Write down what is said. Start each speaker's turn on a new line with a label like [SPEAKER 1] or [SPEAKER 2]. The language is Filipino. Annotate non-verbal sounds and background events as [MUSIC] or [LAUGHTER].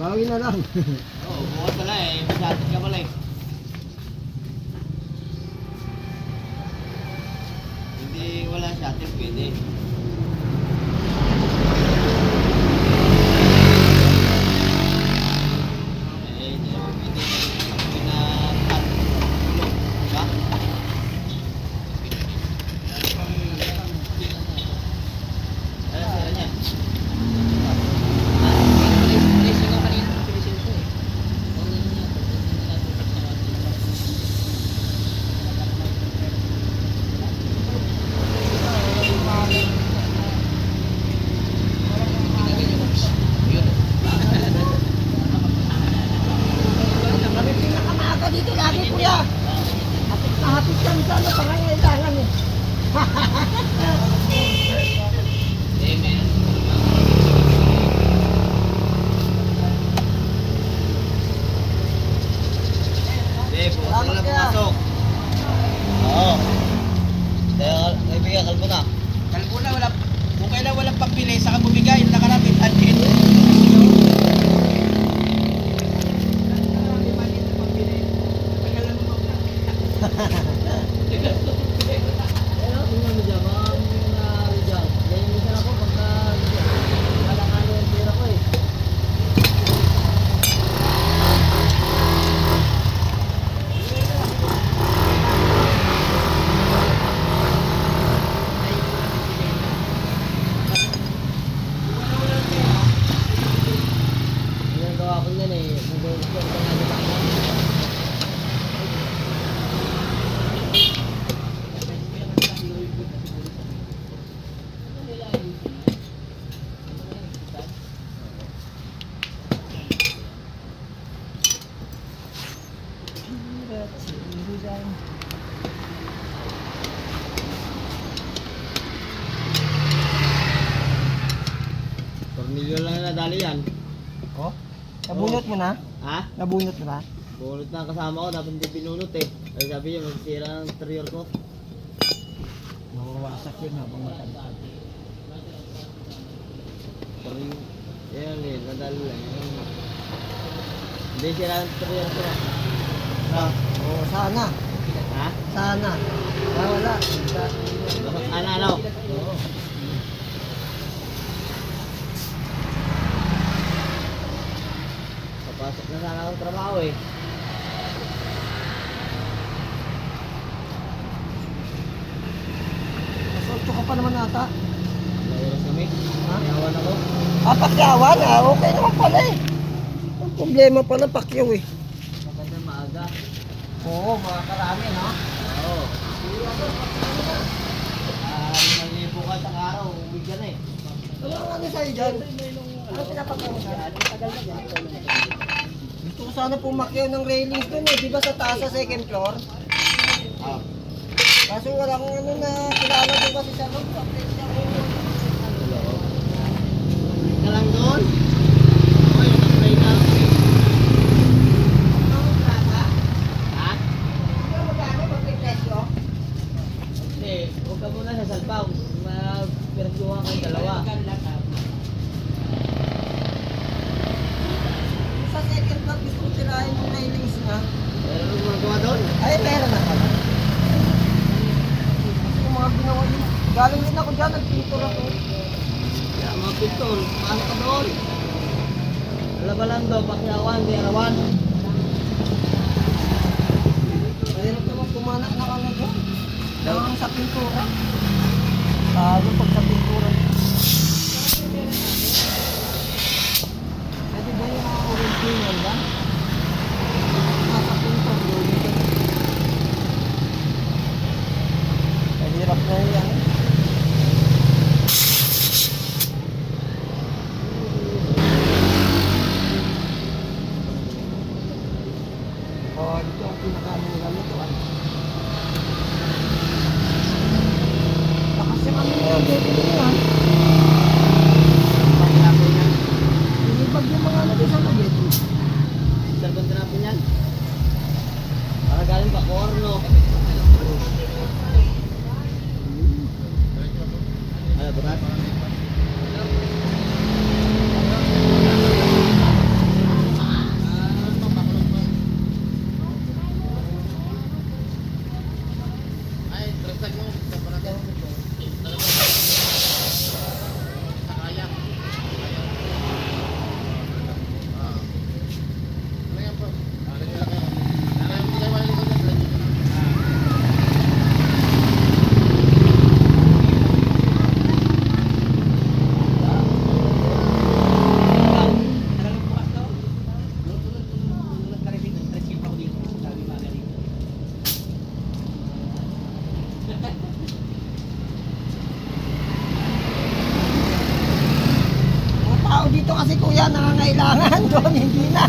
[SPEAKER 1] Bawi na lang. [LAUGHS]
[SPEAKER 2] Oo, bukas pala eh. Masyadot ka pala eh. Hindi wala shuttle, pwede. Tornilyo lang na nadali yan.
[SPEAKER 1] Oh? Nabunot mo na?
[SPEAKER 2] Ha?
[SPEAKER 1] Nabunot mo na?
[SPEAKER 2] Bunot na kasama ko, dapat hindi pinunot eh. Ay sabi niya, magsira ang interior ko.
[SPEAKER 1] Mawawasak yun habang matanda.
[SPEAKER 2] Tornilyo. Yan eh, nadali lang. Hindi sira ang interior ko. Ha?
[SPEAKER 1] Oo, sana.
[SPEAKER 2] Ha?
[SPEAKER 1] Sana. Ah, wala.
[SPEAKER 2] Dapat ano ano?
[SPEAKER 1] Oo.
[SPEAKER 2] Papasok na sana akong trabaho eh.
[SPEAKER 1] Masotso ka pa naman ata.
[SPEAKER 2] Kami.
[SPEAKER 1] Ha?
[SPEAKER 2] Yawan ako.
[SPEAKER 1] Ah, pakyawan ah. Okay naman pala eh. Ang problema pala pakyaw eh. Oo, mga karami no?
[SPEAKER 2] Oo. Ah, limang libo ka sa araw, uwi ka na eh.
[SPEAKER 1] Ano ang ano sa'yo dyan? Ano pinapagawa mo dyan? Tagal na dyan. Gusto ko sana pumakyaw ng railings dun eh. Di ba sa taas sa second floor?
[SPEAKER 2] Ah.
[SPEAKER 1] Kaso wala akong ano na kilala doon kasi sa loob. Ako.
[SPEAKER 2] Hello. Ka lang doon? Okay, nakatry na ako eh.
[SPEAKER 1] Ano plata?
[SPEAKER 2] Ha?
[SPEAKER 1] Ano magkano pag may presyo?
[SPEAKER 2] Hindi, huwag ka muna sa salpaw. Mapiratuhan kayong dalawa.
[SPEAKER 1] Sa second floor gusto ko tirahin yung railings na.
[SPEAKER 2] Pero ano magawa doon?
[SPEAKER 1] Ay, meron na pala. Kasi yung mga ginawa yun. Ako dyan, nagpintura ko.
[SPEAKER 2] Kaya mga pistol, pasok ka doon. Wala ba lang daw, pakyawan, di arawan.
[SPEAKER 1] Mahirap naman pumanak na kami dyan. Dahil sa pintura. Lalo pag sa pintura. Pwede ba yung mga original ba? Nasa pintura. dulo ka. Mahirap na yan. Oh, ito ang pinakamura nito. Ano? Lakas yung ano nyo, dito nyo ah.
[SPEAKER 2] Pagkakapin yan.
[SPEAKER 1] Inibag yung mga ano sa nagit.
[SPEAKER 2] Dalawang trapin yan. Para galing pa, korno. Ano, bukas?
[SPEAKER 1] Yan nangangailangan. Doon hindi na.